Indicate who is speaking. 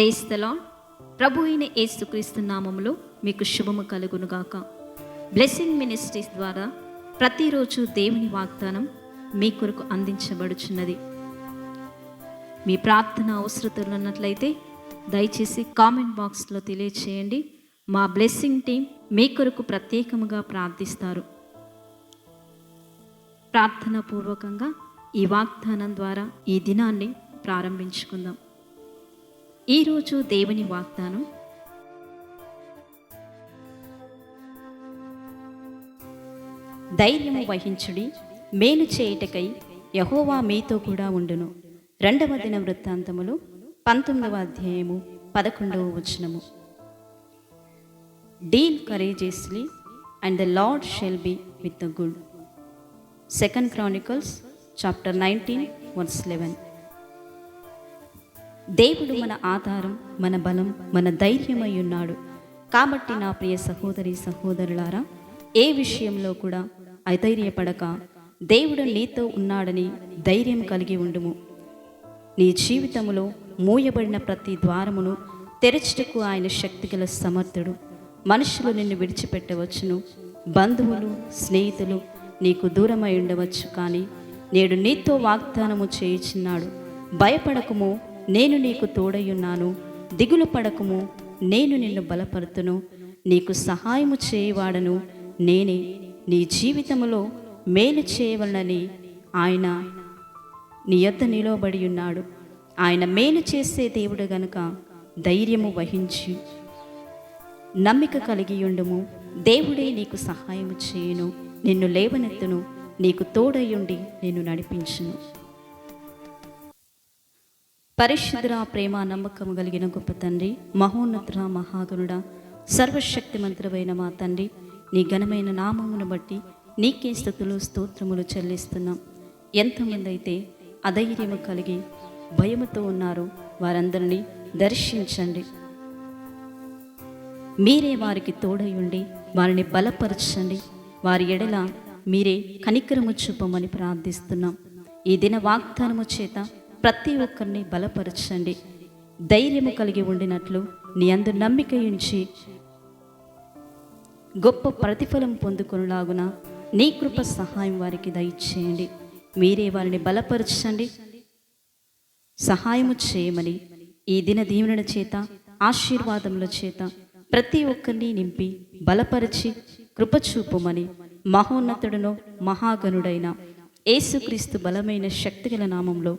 Speaker 1: ప్రేస్తలా ప్రభు అయిన ఏసుక్రీస్తు నామములో మీకు శుభము కలుగునుగాక. బ్లెస్సింగ్ మినిస్ట్రీస్ ద్వారా ప్రతిరోజు దేవుని వాగ్దానం మీ కొరకు అందించబడుచున్నది. మీ ప్రార్థన అవసరతలు ఉన్నట్లయితే దయచేసి కామెంట్ బాక్స్లో తెలియచేయండి. మా బ్లెస్సింగ్ టీం మీ కొరకు ప్రత్యేకముగా ప్రార్థిస్తారు. ప్రార్థన పూర్వకంగా ఈ వాగ్దానం ద్వారా ఈ దినాన్ని ప్రారంభించుకుందాం. ఈరోజు దేవుని వాగ్దానం. ధైర్యం వహించుడి మేలు చేయుటకై యహోవా మీతో కూడా ఉండును. రెండవ దిన వృత్తాంతములు పంతొమ్మిదవ అధ్యాయము పదకొండవ వచనము. Deal courageously and the Lord shall be with the good. Second Chronicles chapter nineteen verse eleven. దేవుడు మన ఆధారం మన బలం మన ధైర్యమై ఉన్నాడు. కాబట్టి నా ప్రియ సహోదరి సహోదరులారా ఏ విషయంలో కూడా అధైర్యపడక దేవుడు నీతో ఉన్నాడని ధైర్యం కలిగి ఉండుము. నీ జీవితములో మూయబడిన ప్రతి ద్వారమును తెరచుటకు ఆయన శక్తిగల సమర్థుడు. మనుషులు నిన్ను విడిచిపెట్టవచ్చును. బంధువులు స్నేహితులు నీకు దూరమై ఉండవచ్చు కానీ నేడు నీతో వాగ్దానము చేయుచున్నాడు. భయపడకము నేను నీకు తోడయ్యున్నాను. దిగులు పడకము. నేను నిన్ను బలపరుతును. నీకు సహాయము చేయవాడను. నేనే నీ జీవితములో మేలు చేయవలనని ఆయన నీ యొద్ద నిలవబడి ఉన్నాడు ఆయన మేలు చేసే దేవుడు గనుక ధైర్యము వహించి నమ్మిక కలిగి ఉండుము దేవుడే నీకు సహాయము చేయును. నిన్ను లేవనెత్తును. నీకు తోడయ్యుండి నిన్ను నడిపించును. పరిశుద్ర ప్రేమ నమ్మకం కలిగిన గొప్ప తండ్రి మహోన్నతుర మహాగుణుడ సర్వశక్తిమంతుడమైన మా తండ్రి నీ ఘనమైన నామమును బట్టి నీకే స్థుతులు స్తోత్రములు చెల్లిస్తున్నాం. ఎంతమంది అయితే అధైర్యము కలిగి భయముతో ఉన్నారో. వారందరినీ దర్శించండి. మీరే వారికి తోడై ఉండి వారిని బలపరచండి. వారి ఎడల మీరే కనికరము చూపమని ప్రార్థిస్తున్నాం. ఈ దిన వాగ్దానము చేత ప్రతి ఒక్కరిని బలపరచండి. ధైర్యము కలిగి ఉండినట్లు నీ అందు నమ్మిక ఉంచి గొప్ప ప్రతిఫలం పొందుకునేలాగున నీ కృప సహాయం వారికి దయచేయండి. మీరే వారిని బలపరచండి. సహాయము చేయమని ఈ దిన దీవెన చేత ఆశీర్వాదముల చేత ప్రతి ఒక్కరిని నింపి బలపరిచి కృపచూపుమని మహోన్నతుడును మహాగణుడైన ఏసుక్రీస్తు బలమైన శక్తిగల నామంలో